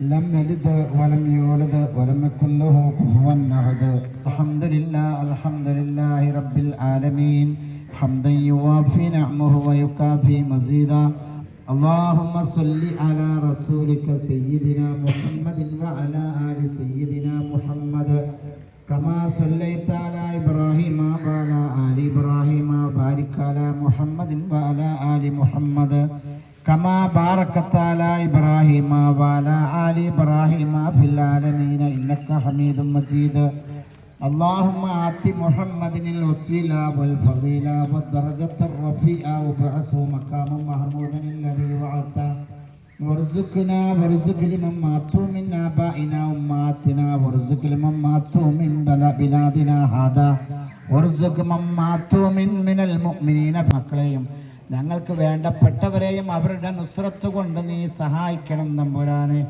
لم يلد ولم يولد ولم يكن له كفوا أحد الحمد لله الحمد لله رب العالمين حمدا يوافي نعمه ويكافي مزيدا اللهم صل على رسولك سيدنا محمد وعلى آل سيدنا محمد كما صليت على إبراهيم وعلى آل إبراهيم وبارك على محمد وعلى آل محمد كما باركت على إبراهيم وعلى آل إبراهيم في العالمين إنك حميد مجيد اللهم آت محمد الوسيلة والفضيلة والدرجة الرفيعة وابعثه مقاما محمودا الذي وعدته وارزقنا وارزق لمن ماتوا من آبائنا أمهاتنا وارزق لمن ماتوا من بلادنا هذا وارزق من ماتوا من من المؤمنين فقليهم ഞങ്ങൾക്ക് വേണ്ടപ്പെട്ടവരെയും അവരുടെ നുസ്രത്ത് കൊണ്ട് നീ സഹായിക്കണം നമ്പുരാനെ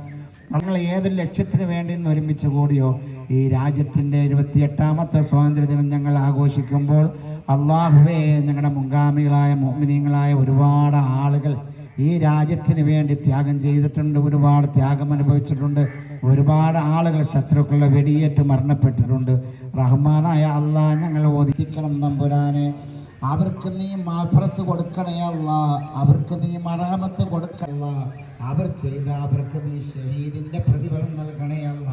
നമ്മൾ ഏത് ലക്ഷ്യത്തിന് വേണ്ടി ഇന്ന് ഒരുമിച്ച് കൂടിയോ? ഈ രാജ്യത്തിന്റെ എഴുപത്തിയെട്ടാമത്തെ സ്വാതന്ത്ര്യദിനം ഞങ്ങൾ ആഘോഷിക്കുമ്പോൾ അള്ളാഹുവേ ഞങ്ങളുടെ മുൻഗാമികളായ മോമിനിയങ്ങളായ ഒരുപാട് ആളുകൾ ഈ രാജ്യത്തിന് വേണ്ടി ത്യാഗം ചെയ്തിട്ടുണ്ട് ഒരുപാട് ത്യാഗം അനുഭവിച്ചിട്ടുണ്ട്. ഒരുപാട് ആളുകൾ ശത്രുക്കളുടെ വെടിയേറ്റ് മരണപ്പെട്ടിട്ടുണ്ട്. റഹ്മാനായ അള്ളാഹ് ഞങ്ങൾ ഒതുക്കിക്കണം നമ്പുരാനെ അവർക്ക് നീ മാഫറത്ത് കൊടുക്കണേ അല്ല അവർക്ക് നീ മറഹമത്ത് കൊടുക്കല്ല അവർ ചെയ്ത അവർക്ക് നീ ഷഹീദിന്റെ പ്രതിഫലം നൽകണേ അല്ല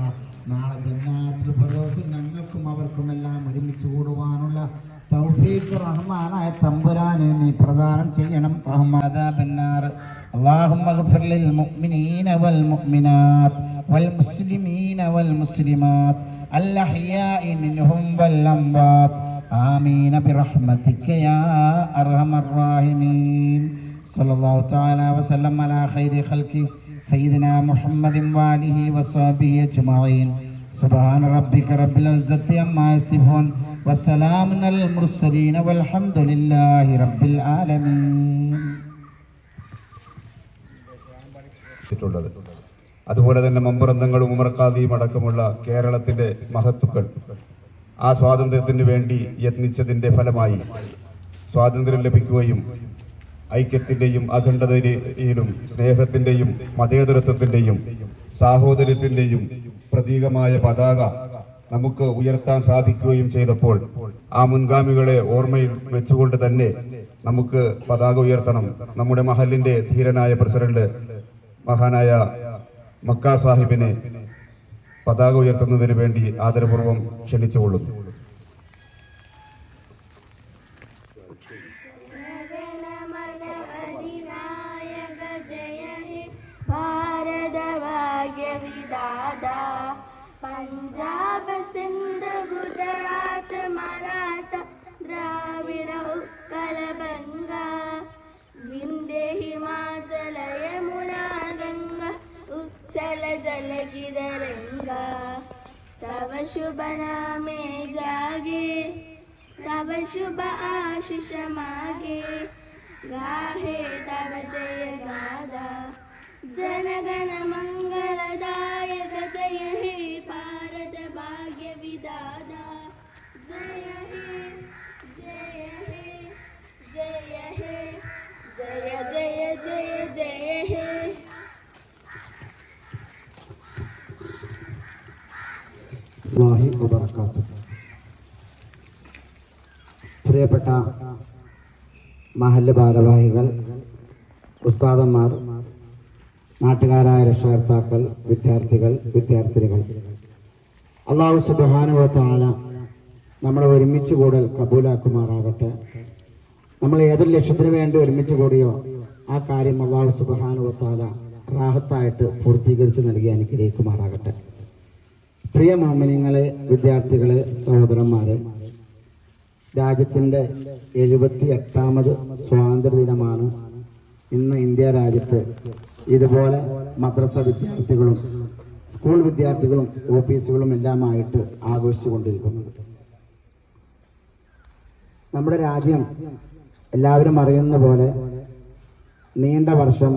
നാളെ ജന്നാത്തിൽ പ്രദോഷം ഞങ്ങൾക്കും അവർക്കും എല്ലാം ഒരുമിച്ച് കൂടുവാനുള്ള തൗഫീഖ് റഹ്മാനായ തമ്പുരാനെ നീ പ്രദാനം ചെയ്യണം റഹ്മാദാ ബന്നാർ اللهم اغفر للمؤمنين والمؤمنات والمسلمين والمسلمات الأحياء منهم والأموات ആമീന ബിറഹ്മതിക യാ അർഹമർ റാഹിമീൻ. സല്ലല്ലാഹു തആല വസല്ലം അലാ ഖൈരി ഖൽഖി സയ്യിദിനാ മുഹമ്മദിൻ വാലിഹി വസ്വബിഹി അജ്മഈൻ. സുബ്ഹാന റബ്ബിക റബ്ബിൽ ഇസ്സത്തി അമ്മാ യസിഫൂൻ. വസ്സലാമുൻ അലൽ മുർസലീൻ വൽഹംദുലില്ലാഹി റബ്ബിൽ ആലമീൻ. ുള്ളത് അതുപോലെ തന്നെ മമ്പറന്തങ്ങളും ഉമർക്കാദിയും അടക്കമുള്ള കേരളത്തിന്റെ മഹത്തുക്കൾ. ആ സ്വാതന്ത്ര്യത്തിന് വേണ്ടി യത്നിച്ചതിന്റെ ഫലമായി സ്വാതന്ത്ര്യം ലഭിക്കുകയും ഐക്യത്തിന്റെയും അഖണ്ഡതയിലും സ്നേഹത്തിന്റെയും മതേതരത്വത്തിന്റെയും സാഹോദര്യത്തിന്റെയും പ്രതീകമായ പതാക നമുക്ക് ഉയർത്താൻ സാധിക്കുകയും ചെയ്തപ്പോൾ ആ മുൻഗാമികളെ ഓർമ്മയിൽ വെച്ചുകൊണ്ട് തന്നെ നമുക്ക് പതാക ഉയർത്തണം. നമ്മുടെ മഹലിന്റെ ധീരനായ പ്രസിഡന്റ് മഹാനായ മക്ക സാഹിബിനെ പതാക ഉയർത്തുന്നതിന് വേണ്ടി ആദരപൂർവം ക്ഷണിച്ചുകൊള്ളുന്നു. शुभ नामे जागे, तब शुभ आशिष मागे। गाहे तब जय गादा, जनगण मंगलदायक जय हे भारत भाग्य विदादा जय हे जय हे जय हे, जय അസ്ലാഹി വബർക്കാത്തു പ്രിയപ്പെട്ട മഹല്ല് ഭാരവാഹികൾ ഉസ്താദന്മാർ നാട്ടുകാരായ രക്ഷകർത്താക്കൾ വിദ്യാർത്ഥികൾ വിദ്യാർത്ഥിനികൾ. അള്ളാഹു സുബാനുവത്താല നമ്മളെ ഒരുമിച്ച് കൂടൽ കബൂലാക്കുമാറാകട്ടെ. നമ്മൾ ഏതൊരു ലക്ഷ്യത്തിന് വേണ്ടി ഒരുമിച്ച് കൂടിയോ ആ കാര്യം അള്ളാഹു സുബാനുവത്താല റാഹത്തായിട്ട് പൂർത്തീകരിച്ച് നൽകി അനുഗ്രഹിക്കുമാറാകട്ടെ. പ്രിയ മോമിനിങ്ങളെ വിദ്യാർത്ഥികളെ സഹോദരന്മാരെ രാജ്യത്തിന്റെ എഴുപത്തി എട്ടാമത് സ്വാതന്ത്ര്യ ദിനമാണ് ഇന്ന് ഇന്ത്യ രാജ്യത്ത് ഇതുപോലെ മദ്രസ വിദ്യാർത്ഥികളും സ്കൂൾ വിദ്യാർത്ഥികളും ഓഫീസുകളും എല്ലാമായിട്ട് ആഘോഷിച്ചുകൊണ്ടിരിക്കുന്നത് നമ്മുടെ രാജ്യം എല്ലാവരും അറിയുന്ന പോലെ നീണ്ട വർഷം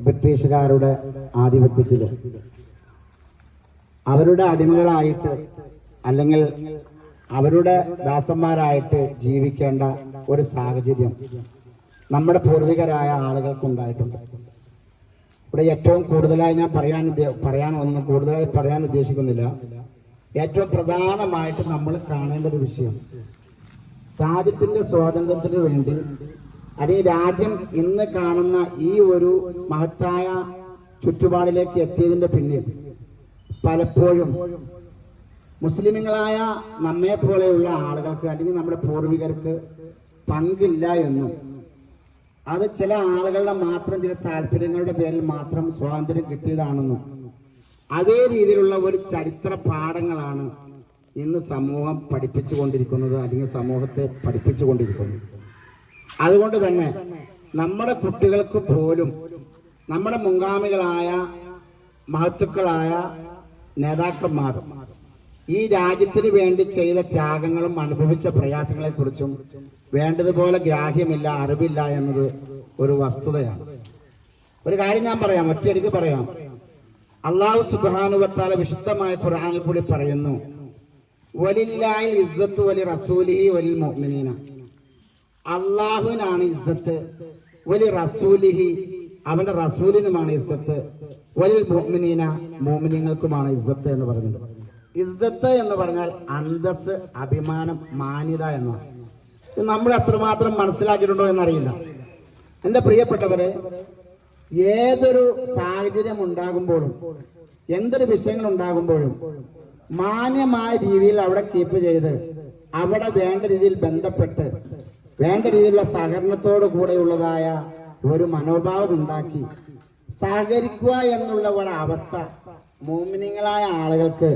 ബ്രിട്ടീഷുകാരുടെ ആധിപത്യത്തിൽ അവരുടെ അടിമകളായിട്ട് അല്ലെങ്കിൽ അവരുടെ ദാസന്മാരായിട്ട് ജീവിക്കേണ്ട ഒരു സാഹചര്യം നമ്മുടെ പൂർവികരായ ആളുകൾക്കുണ്ടായിട്ടുണ്ട്. ഇവിടെ ഏറ്റവും കൂടുതലായി ഞാൻ പറയാൻ പറയാൻ ഒന്നും കൂടുതലായി പറയാൻ ഉദ്ദേശിക്കുന്നില്ല. ഏറ്റവും പ്രധാനമായിട്ട് നമ്മൾ കാണേണ്ട ഒരു വിഷയം. രാജ്യത്തിന്റെ സ്വാതന്ത്ര്യത്തിന് വേണ്ടി അല്ലെങ്കിൽ രാജ്യം ഇന്ന് കാണുന്ന ഈ ഒരു മഹത്തായ ചുറ്റുപാടിലേക്ക് എത്തിയതിന്റെ പിന്നിൽ പലപ്പോഴും മുസ്ലിമുകളായ നമ്മെ പോലെയുള്ള ആളുകൾക്ക് അല്ലെങ്കിൽ നമ്മുടെ പൂർവികർക്ക് പങ്കില്ല എന്നും അത് ചില ആളുകളുടെ മാത്രം ചില താല്പര്യങ്ങളുടെ പേരിൽ മാത്രം സ്വാതന്ത്ര്യം കിട്ടിയതാണെന്നും അതേ രീതിയിലുള്ള ഒരു ചരിത്ര പാഠങ്ങളാണ് ഇന്ന് സമൂഹം പഠിപ്പിച്ചു കൊണ്ടിരിക്കുന്നത് അല്ലെങ്കിൽ സമൂഹത്തെ പഠിപ്പിച്ചു കൊണ്ടിരിക്കുന്നത് അതുകൊണ്ട് തന്നെ നമ്മുടെ കുട്ടികൾക്ക് പോലും നമ്മുടെ മുൻഗാമികളായ മഹത്തുക്കളായ നേതാക്കന്മാർ. ഈ രാജ്യത്തിന് വേണ്ടി ചെയ്ത ത്യാഗങ്ങളും അനുഭവിച്ച പ്രയാസങ്ങളെ കുറിച്ചും വേണ്ടതുപോലെ ഗ്രാഹ്യമില്ല അറിവില്ല എന്നത് ഒരു വസ്തുതയാണ്. ഒരു കാര്യം ഞാൻ പറയാം ഒറ്റയടിക്ക് പറയാം. അള്ളാഹു സുബാനുവത്താല വിശുദ്ധമായ ഖുർആനിൽ കൂടി പറയുന്നു വലില്ലായി ഇസ്സത്ത് വലി റസൂലിഹി വലിൽ മുഅ്മിനീന. അള്ളാഹുവിനാണ് ഇസ്സത്ത് വലി റസൂലിഹി അവന്റെ റസൂലിനുമാണ് ഇസ്സത്ത്. മുഅ്മിനീങ്ങൾക്കുമാണ് ഇസ്സത്ത് എന്ന് പറയുന്നത്. ഇസ്സത്ത് എന്ന് പറഞ്ഞാൽ അന്തസ് അഭിമാനം മാന്യത എന്നാണ്. നമ്മൾ അത്രമാത്രം മനസ്സിലാക്കിയിട്ടുണ്ടോ എന്നറിയില്ല. എന്റെ പ്രിയപ്പെട്ടവരെ ഏതൊരു സാഹചര്യം ഉണ്ടാകുമ്പോഴും എന്തൊരു വിഷയങ്ങൾ ഉണ്ടാകുമ്പോഴും മാന്യമായ രീതിയിൽ അവിടെ കീപ്പ് ചെയ്ത് അവിടെ വേണ്ട രീതിയിൽ ബന്ധപ്പെട്ട് വേണ്ട രീതിയിലുള്ള സഹകരണത്തോടു കൂടെയുള്ളതായ ഒരു മനോഭാവം ഉണ്ടാക്കി സഹകരിക്കുക എന്നുള്ള ഒരു അവസ്ഥ മോമിനിങ്ങളായ ആളുകൾക്ക്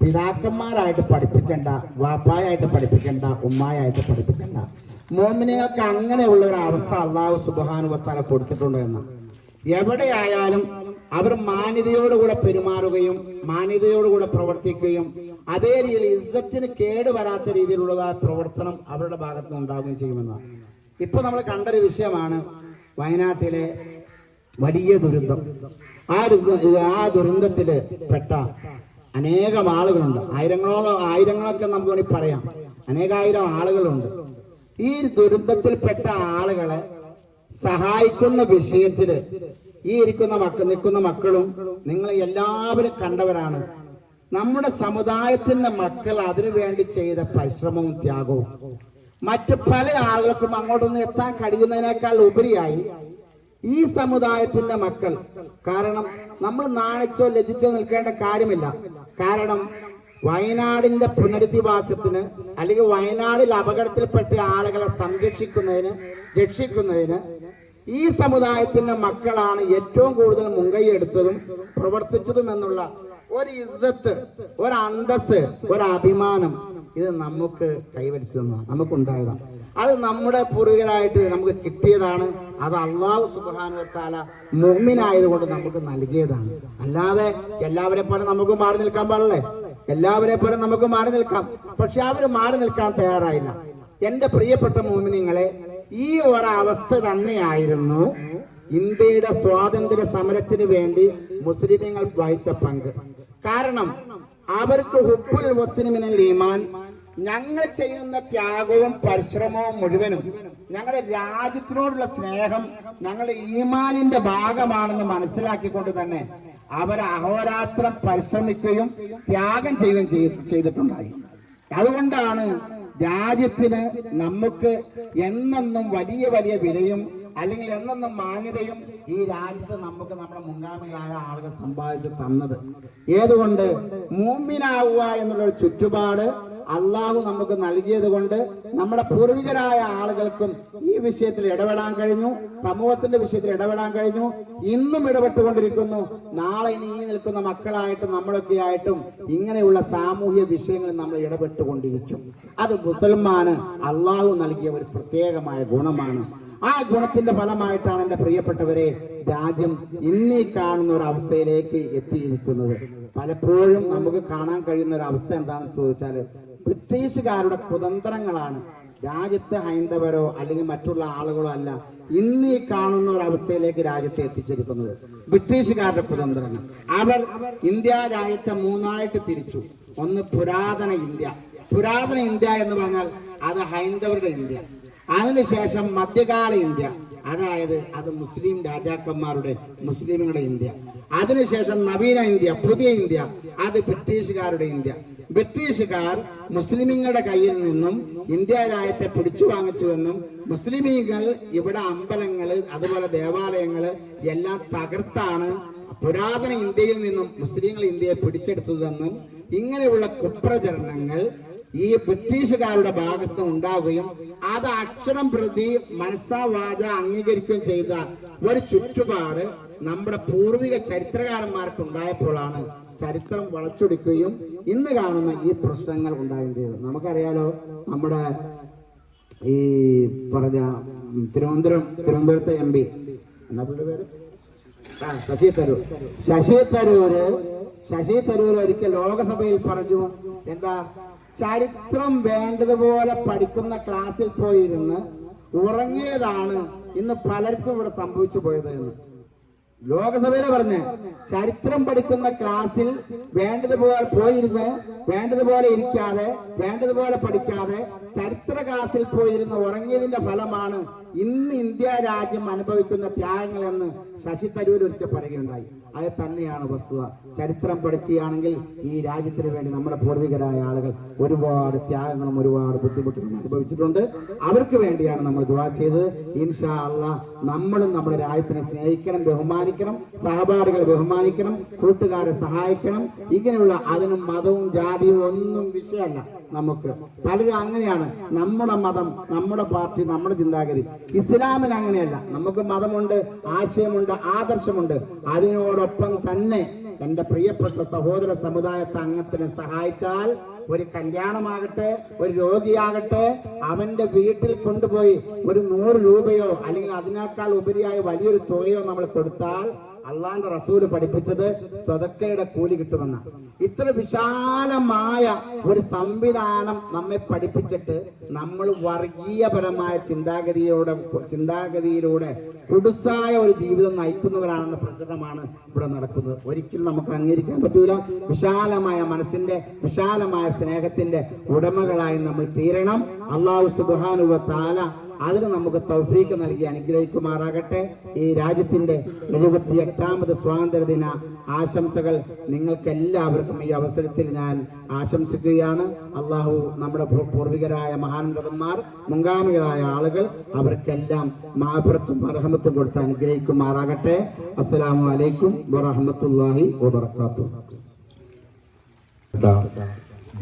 പിതാക്കന്മാരായിട്ട് പഠിപ്പിക്കേണ്ട വാപ്പായായിട്ട് പഠിപ്പിക്കേണ്ട ഉമ്മായായിട്ട് പഠിപ്പിക്കേണ്ട. മോമിനികൾക്ക് അങ്ങനെയുള്ള ഒരു അവസ്ഥ അള്ളാഹു സുബാനുവത്താല കൊടുത്തിട്ടുണ്ട് എന്ന്. എവിടെയായാലും അവർ മാന്യതയോടുകൂടെ പെരുമാറുകയും മാന്യതയോടുകൂടെ പ്രവർത്തിക്കുകയും അതേ രീതിയിൽ ഇസ്സത്തിന് കേട് വരാത്ത രീതിയിലുള്ളതായ പ്രവർത്തനം അവരുടെ ഭാഗത്ത് ഉണ്ടാവുകയും ചെയ്യുമെന്നാണ് ഇപ്പൊ നമ്മൾ കണ്ടൊരു വിഷയമാണ് വയനാട്ടിലെ വലിയ ദുരന്തം. ആ ആ ദുരന്തത്തിൽ പെട്ട അനേകം ആളുകളുണ്ട്. ആയിരങ്ങളോ ആയിരങ്ങളൊക്കെ നമുക്ക് വേണമെങ്കിൽ പറയാം. അനേകായിരം ആളുകളുണ്ട്. ഈ ദുരന്തത്തിൽപ്പെട്ട ആളുകളെ സഹായിക്കുന്ന വിഷയത്തിൽ ഈ ഇരിക്കുന്ന മക്കൾ നിൽക്കുന്ന മക്കളും നിങ്ങൾ എല്ലാവരും കണ്ടവരാണ്. നമ്മുടെ സമുദായത്തിന്റെ മക്കൾ അതിനു വേണ്ടി ചെയ്ത പരിശ്രമവും ത്യാഗവും. മറ്റു പല ആളുകൾക്കും അങ്ങോട്ടൊന്നും എത്താൻ കഴിയുന്നതിനേക്കാൾ ഉപരിയായി ഈ സമുദായത്തിന്റെ മക്കൾ. കാരണം നമ്മൾ നാണിച്ചോ ലജിച്ചോ നിൽക്കേണ്ട കാര്യമില്ല. കാരണം വയനാടിന്റെ പുനരധിവാസത്തിന് അല്ലെങ്കിൽ വയനാടിൽ അപകടത്തിൽപ്പെട്ട ആളുകളെ സംരക്ഷിക്കുന്നതിന് രക്ഷിക്കുന്നതിന് ഈ സമുദായത്തിന്റെ മക്കളാണ് ഏറ്റവും കൂടുതൽ മുൻകൈ എടുത്തതും പ്രവർത്തിച്ചതും എന്നുള്ള ഒരു ഇസ്സത്ത് ഒരു അന്തസ് ഒരു അഭിമാനം ഇത് നമുക്ക് കൈവരിച്ചു തന്നതാണ് നമുക്കുണ്ടായതാണ് അത് നമ്മുടെ പൂർവികരായിട്ട് നമുക്ക് കിട്ടിയതാണ്. അത് അള്ളാഹു സുബാനുവത്താല മുമ്മിനായതുകൊണ്ട് നമുക്ക് നൽകിയതാണ്. അല്ലാതെ എല്ലാവരെ പോലെ നമുക്ക് മാറി നിൽക്കാൻ പാടില്ലേ? എല്ലാവരെ പോലെ നമുക്ക് മാറി നിൽക്കാം. പക്ഷെ അവർ മാറി നിൽക്കാൻ തയ്യാറായില്ല. എന്റെ പ്രിയപ്പെട്ട മോമിനിങ്ങളെ ഈ ഒരവസ്ഥ തന്നെയായിരുന്നു ഇന്ത്യയുടെ സ്വാതന്ത്ര്യ സമരത്തിന് വേണ്ടി മുസ്ലിങ്ങൾ വഹിച്ച പങ്ക്. കാരണം അവർക്ക് ഹുപ്പുൽ ഒത്തിനുമിനൽ ഈമാൻ ഞങ്ങൾ ചെയ്യുന്ന ത്യാഗവും പരിശ്രമവും മുഴുവനും ഞങ്ങളുടെ രാജ്യത്തിനോടുള്ള സ്നേഹം ഞങ്ങളുടെ ഈമാനിന്റെ ഭാഗമാണെന്ന് മനസ്സിലാക്കിക്കൊണ്ട് തന്നെ അവർ അഹോരാത്രം പരിശ്രമിക്കുകയും ത്യാഗം ചെയ്യുകയും ചെയ്- ചെയ്തിട്ടുണ്ടായി. അതുകൊണ്ടാണ് രാജ്യത്തിന് നമുക്ക് എന്നെന്നും വലിയ വലിയ വിലയും അല്ലെങ്കിൽ എന്നെന്നും മാന്യതയും ഈ രാജ്യത്ത് നമുക്ക് നമ്മുടെ മുൻഗാമികളായ ആളുകൾ സമ്പാദിച്ച് തന്നത്. ഏതുകൊണ്ട് മൂമിനാവുക എന്നുള്ള ഒരു ചുറ്റുപാട് അള്ളാഹു നമുക്ക് നൽകിയത് കൊണ്ട് നമ്മുടെ പൂർവികരായ ആളുകൾക്കും ഈ വിഷയത്തിൽ ഇടപെടാൻ കഴിഞ്ഞു സമൂഹത്തിന്റെ വിഷയത്തിൽ ഇടപെടാൻ കഴിഞ്ഞു. ഇന്നും ഇടപെട്ടുകൊണ്ടിരിക്കുന്നു. നാളെ നീ നിൽക്കുന്ന മക്കളായിട്ടും നമ്മളൊക്കെ ആയിട്ടും ഇങ്ങനെയുള്ള സാമൂഹ്യ വിഷയങ്ങളിൽ നമ്മൾ ഇടപെട്ടുകൊണ്ടിരിക്കും. അത് മുസൽമാന് അള്ളാഹു നൽകിയ ഒരു പ്രത്യേകമായ ഗുണമാണ്. ആ ഗുണത്തിന്റെ ഫലമായിട്ടാണ് എന്റെ പ്രിയപ്പെട്ടവരെ രാജ്യം ഇന്നീ കാണുന്ന ഒരു അവസ്ഥയിലേക്ക് എത്തിയിരിക്കുന്നത്. പലപ്പോഴും നമുക്ക് കാണാൻ കഴിയുന്ന ഒരു അവസ്ഥ എന്താണെന്ന് ചോദിച്ചാൽ ബ്രിട്ടീഷുകാരുടെ കുതന്ത്രങ്ങളാണ്. രാജ്യത്തെ ഹൈന്ദവരോ അല്ലെങ്കിൽ മറ്റുള്ള ആളുകളോ അല്ല ഇന്ന് ഈ കാണുന്ന ഒരു അവസ്ഥയിലേക്ക് രാജ്യത്തെ എത്തിച്ചിരിക്കുന്നത്. ബ്രിട്ടീഷുകാരുടെ കുതന്ത്രങ്ങൾ. അവർ ഇന്ത്യ രാജ്യത്തെ മൂന്നായിട്ട് തിരിച്ചു. ഒന്ന് പുരാതന ഇന്ത്യ. പുരാതന ഇന്ത്യ എന്ന് പറഞ്ഞാൽ അത് ഹൈന്ദവരുടെ ഇന്ത്യ. അതിനുശേഷം മധ്യകാല ഇന്ത്യ. അതായത് അത് മുസ്ലിം രാജാക്കന്മാരുടെ മുസ്ലിമുകളുടെ ഇന്ത്യ. അതിനുശേഷം നവീന ഇന്ത്യ പുതിയ ഇന്ത്യ. അത് ബ്രിട്ടീഷുകാരുടെ ഇന്ത്യ. ബ്രിട്ടീഷുകാർ മുസ്ലിമിങ്ങളുടെ കയ്യിൽ നിന്നും ഇന്ത്യ രാജ്യത്തെ പിടിച്ചു വാങ്ങിച്ചുവെന്നും മുസ്ലിമീങ്ങൾ ഇവിടെ അമ്പലങ്ങൾ അതുപോലെ ദേവാലയങ്ങൾ എല്ലാം തകർത്താണ് പുരാതന ഇന്ത്യയിൽ നിന്നും മുസ്ലിങ്ങൾ ഇന്ത്യയെ പിടിച്ചെടുത്തതെന്നും ഇങ്ങനെയുള്ള കുപ്രചരണങ്ങൾ ഈ ബ്രിട്ടീഷുകാരുടെ ഭാഗത്ത് ഉണ്ടാവുകയും അത് അക്ഷരം പ്രതി മനസ്സാവാച അംഗീകരിക്കുകയും ചെയ്ത ഒരു ചുറ്റുപാട് നമ്മുടെ പൂർവിക ചരിത്രകാരന്മാർക്ക് ഉണ്ടായപ്പോഴാണ് ചരിത്രം വളച്ചൊടിക്കുകയും ഇന്ന് കാണുന്ന ഈ പ്രശ്നങ്ങൾ ഉണ്ടാകുകയും ചെയ്തു. നമുക്കറിയാലോ നമ്മുടെ ഈ പറഞ്ഞ തിരുവനന്തപുരം തിരുവനന്തപുരത്തെ എം പി എന്നാ പേര്? ആ, ശശി തരൂർ. ശശി തരൂര് ശശി തരൂർ ഒരിക്കൽ ലോകസഭയിൽ പറഞ്ഞു എന്താ ചരിത്രം വേണ്ടതുപോലെ പഠിക്കുന്ന ക്ലാസ്സിൽ പോയിരുന്ന് ഉറങ്ങിയതാണ് ഇന്ന് പലർക്കും ഇവിടെ സംഭവിച്ചു പോയത് എന്ന്. ലോകസഭയിലെ പറഞ്ഞ്. ചരിത്രം പഠിക്കുന്ന ക്ലാസ്സിൽ വേണ്ടതുപോലെ പോയിരുന്ന് വേണ്ടതുപോലെ ഇരിക്കാതെ വേണ്ടതുപോലെ പഠിക്കാതെ ചരിത്ര ക്ലാസ്സിൽ പോയിരുന്ന് ഉറങ്ങിയതിന്റെ ഫലമാണ് ഇന്ന് ഇന്ത്യ രാജ്യം അനുഭവിക്കുന്ന ത്യാഗങ്ങൾ എന്ന് ശശി തരൂർ ഒരിക്കൽ പറയുകയുണ്ടായി. അത് തന്നെയാണ് വസ്തുത. ചരിത്രം പഠിക്കുകയാണെങ്കിൽ ഈ രാജ്യത്തിന് വേണ്ടി നമ്മുടെ പൂർവികരായ ആളുകൾ ഒരുപാട് ത്യാഗങ്ങളും ഒരുപാട് ബുദ്ധിമുട്ടുകളും അനുഭവിച്ചിട്ടുണ്ട്. അവർക്ക് വേണ്ടിയാണ് നമ്മൾ ദുവാ ചെയ്തത്. ഇൻഷാ അള്ളാ നമ്മളും നമ്മുടെ രാജ്യത്തിനെ സ്നേഹിക്കണം ബഹുമാനിക്കണം സഹപാഠികളെ ബഹുമാനിക്കണം കൂട്ടുകാരെ സഹായിക്കണം. ഇങ്ങനെയുള്ള അതിനും മതവും ജാതിയും ഒന്നും വിഷയമല്ല നമുക്ക്. പലരും അങ്ങനെയാണ്. നമ്മുടെ മതം നമ്മുടെ പാർട്ടി നമ്മുടെ ചിന്താഗതി. ഇസ്ലാമിൽ അങ്ങനെയല്ല. നമുക്ക് മതമുണ്ട് ആശയമുണ്ട് ആദർശമുണ്ട്. അതിനോടൊപ്പം തന്നെ എന്റെ പ്രിയപ്പെട്ട സഹോദര സമുദായത്തെ അംഗത്തിനെ സഹായിച്ചാൽ ഒരു കല്യാണമാകട്ടെ ഒരു രോഗിയാകട്ടെ അവന്റെ വീട്ടിൽ കൊണ്ടുപോയി ഒരു നൂറ് രൂപയോ അല്ലെങ്കിൽ അതിനേക്കാൾ ഉപരിയായ വലിയൊരു തുകയോ നമ്മൾ കൊടുത്താൽ അള്ളാന്റെ റസൂൽ പഠിപ്പിച്ചത് സ്വതക്കയുടെ കൂലി കിട്ടുമെന്ന. ഇത്ര വിശാലമായ ഒരു സംവിധാനം നമ്മെ പഠിപ്പിച്ചിട്ട് നമ്മൾ വർഗീയപരമായ ചിന്താഗതിയോടെ ചിന്താഗതിയിലൂടെ കുടുസായ ഒരു ജീവിതം നയിക്കുന്നവരാണെന്ന പ്രചരണമാണ് ഇവിടെ നടക്കുന്നത്. ഒരിക്കലും നമുക്ക് അംഗീകരിക്കാൻ പറ്റൂല. വിശാലമായ മനസ്സിന്റെ വിശാലമായ സ്നേഹത്തിന്റെ ഉടമകളായി നമ്മൾ തീരണം. അള്ളാഹു സുബാനുവ താല അതിന് നമുക്ക് തൗഫീക്ക് നൽകി അനുഗ്രഹിക്കുമാറാകട്ടെ. ഈ രാജ്യത്തിന്റെ എഴുപത്തി എട്ടാമത് സ്വാതന്ത്ര്യ ദിന ആശംസകൾ നിങ്ങൾക്ക് എല്ലാവർക്കും ഈ അവസരത്തിൽ ഞാൻ ആശംസിക്കുകയാണ്. അള്ളാഹു നമ്മുടെ പൂർവികരായ മഹാനന്ദന്മാർ മുൻഗാമികളായ ആളുകൾ അവർക്കെല്ലാം മാഫറത്തും അർഹമത്തും കൊടുത്ത് അനുഗ്രഹിക്കുമാറാകട്ടെ. അസ്സലാമു അലൈക്കും വറഹമത്തല്ലാഹി വബർക്കാത്തു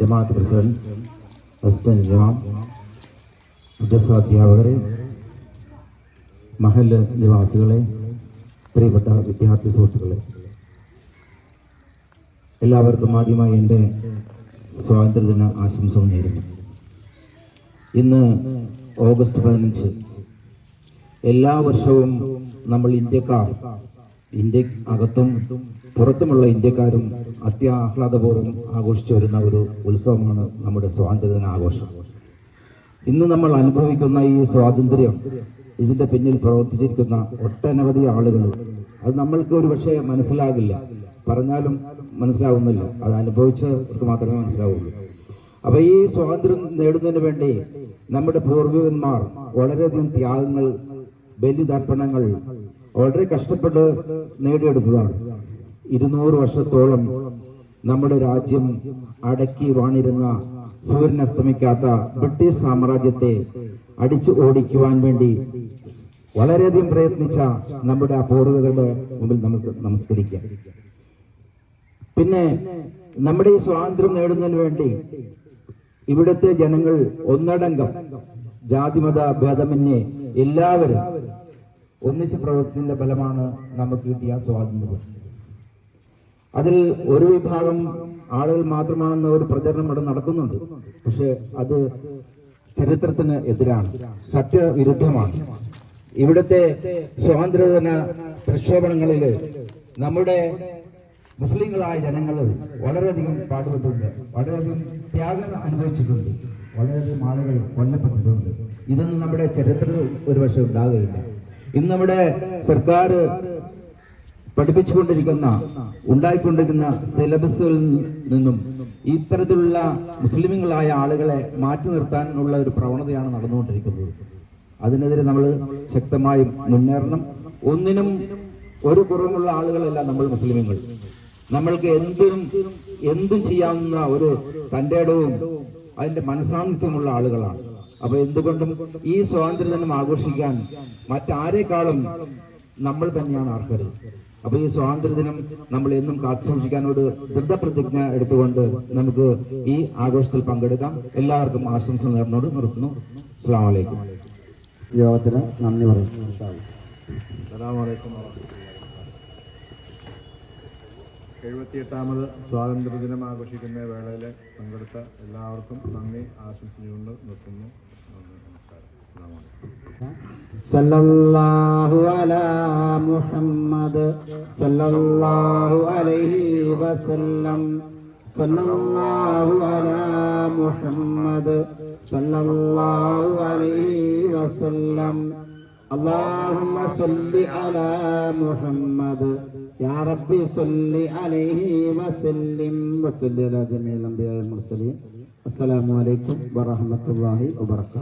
ജമാഅത്ത് പ്രസിഡന്റ് പ്രസിഡന്റ് ജമാം മദ്രസ അധ്യാപകരെ മഹൽ നിവാസികളെ പ്രിയപ്പെട്ട വിദ്യാർത്ഥി സുഹൃത്തുക്കളെ എല്ലാവർക്കും ആദ്യമായി എന്റെ സ്വാതന്ത്ര്യദിന ആശംസകൾ നേരുന്നു. ഇന്ന് ഓഗസ്റ്റ് പതിനഞ്ച്. എല്ലാ വർഷവും നമ്മൾ ഇന്ത്യക്കാർ ഇന്ത്യ അകത്തും പുറത്തുമുള്ള ഇന്ത്യക്കാരും അത്യാഹ്ലാദപൂർവം ആഘോഷിച്ചു വരുന്ന ഒരു ഉത്സവമാണ് നമ്മുടെ സ്വാതന്ത്ര്യദിന ആഘോഷം ഇന്ന് നമ്മൾ അനുഭവിക്കുന്ന ഈ സ്വാതന്ത്ര്യം ഇതിന്റെ പിന്നിൽ പ്രവർത്തിച്ചിരിക്കുന്ന ഒട്ടനവധി ആളുകൾ. അത് നമ്മൾക്ക് ഒരു പക്ഷേ മനസ്സിലാകില്ല. പറഞ്ഞാലും മനസ്സിലാവുന്നില്ല. അത് അനുഭവിച്ചവർക്ക് മാത്രമേ മനസ്സിലാവുള്ളൂ. അപ്പൊ ഈ സ്വാതന്ത്ര്യം നേടുന്നതിന് വേണ്ടി നമ്മുടെ പൂർവികന്മാർ വളരെയധികം ത്യാഗങ്ങൾ ബലിതർപ്പണങ്ങൾ വളരെ കഷ്ടപ്പെട്ട് നേടിയെടുത്തതാണ്. ഇരുന്നൂറ് വർഷത്തോളം നമ്മുടെ രാജ്യം അടക്കി വാണിരുന്ന സൂര്യൻ അസ്തമിക്കാത്ത ബ്രിട്ടീഷ് സാമ്രാജ്യത്തെ അടിച്ചു ഓടിക്കുവാൻ വേണ്ടി വളരെയധികം പ്രയത്നിച്ച നമ്മുടെ ആ പൂർവികരുടെ മുമ്പിൽ നമുക്ക് നമസ്കരിക്കാം. പിന്നെ നമ്മുടെ ഈ സ്വാതന്ത്ര്യം നേടുന്നതിന് വേണ്ടി ഇവിടുത്തെ ജനങ്ങൾ ഒന്നടങ്കം ജാതിമത ഭേദമന്യേ എല്ലാവരും ഒന്നിച്ച് പ്രവർത്തിക്കുന്ന ഫലമാണ് നമുക്ക് കിട്ടിയ സ്വാതന്ത്ര്യം. അതിൽ ഒരു വിഭാഗം ആളുകൾ മാത്രമാണെന്ന ഒരു പ്രചരണം ഇവിടെ നടക്കുന്നുണ്ട്. പക്ഷെ അത് ചരിത്രത്തിന് എതിരാണ്. സത്യവിരുദ്ധമാണ്. ഇവിടുത്തെ സ്വാതന്ത്ര്യദിന പ്രക്ഷോഭങ്ങളിൽ നമ്മുടെ മുസ്ലിങ്ങളായ ജനങ്ങൾ വളരെയധികം പാടുപെട്ടിട്ടുണ്ട്. വളരെയധികം ത്യാഗം അനുഭവിച്ചിട്ടുണ്ട്. വളരെയധികം ആളുകൾ കൊല്ലപ്പെട്ടിട്ടുണ്ട്. ഇതൊന്നും നമ്മുടെ ചരിത്രത്തിൽ ഒരുപക്ഷെ ഉണ്ടാകുകയില്ല ഇന്ന് നമ്മുടെ സർക്കാർ പഠിപ്പിച്ചുകൊണ്ടിരിക്കുന്ന ഉണ്ടായിക്കൊണ്ടിരിക്കുന്ന സിലബസുകളിൽ നിന്നും ഇത്തരത്തിലുള്ള മുസ്ലിമുകളായ ആളുകളെ മാറ്റി നിർത്താനുള്ള ഒരു പ്രവണതയാണ് നടന്നുകൊണ്ടിരിക്കുന്നത്. അതിനെതിരെ നമ്മൾ ശക്തമായി മുന്നേറണം. ഒന്നിനും ഒരു കുറവുള്ള ആളുകളല്ല നമ്മൾ മുസ്ലിമുകൾ നമ്മൾക്ക് എന്തും എന്തും ചെയ്യാവുന്ന ഒരു തന്റെ ഇടവും അതിന്റെ മനസാന്നിധ്യമുള്ള ആളുകളാണ്. അപ്പൊ എന്തുകൊണ്ടും ഈ സ്വാതന്ത്ര്യദിനം ആഘോഷിക്കാൻ മറ്റാരേക്കാളും നമ്മൾ തന്നെയാണ് അർഹര്. അപ്പൊ ഈ സ്വാതന്ത്ര്യദിനം നമ്മൾ എന്നും കാത്തുസൂക്ഷിക്കാനോട് ദൃഢപ്രതിജ്ഞ എടുത്തുകൊണ്ട് നമുക്ക് ഈ ആഘോഷത്തിൽ പങ്കെടുക്കാം. എല്ലാവർക്കും ആശംസ നേർന്നോട് നിർത്തുന്നു. അസ്സാം വലൈക്കും യോഗത്തിന് നന്ദി പറയുന്നു. എഴുപത്തിയെട്ടാമത് സ്വാതന്ത്ര്യദിനം ആഘോഷിക്കുന്ന വേളയിൽ പങ്കെടുത്ത എല്ലാവർക്കും നന്ദി. ആശംസിച്ചുകൊണ്ട് നിർത്തുന്നു നന്ദി നമസ്കാരം അസ്സലാമു അലൈക്കും. സല്ലല്ലാഹു അലാ മുഹമ്മദ് സല്ലല്ലാഹു അലൈഹി വസല്ലം സല്ലല്ലാഹു അലാ മുഹമ്മദ് സല്ലല്ലാഹു അലൈഹി വസല്ലം اللهم صل على محمد يا ربي صل عليه وسلم وصل على جميع الانبياء والمرسلين السلام عليكم ورحمه الله وبركاته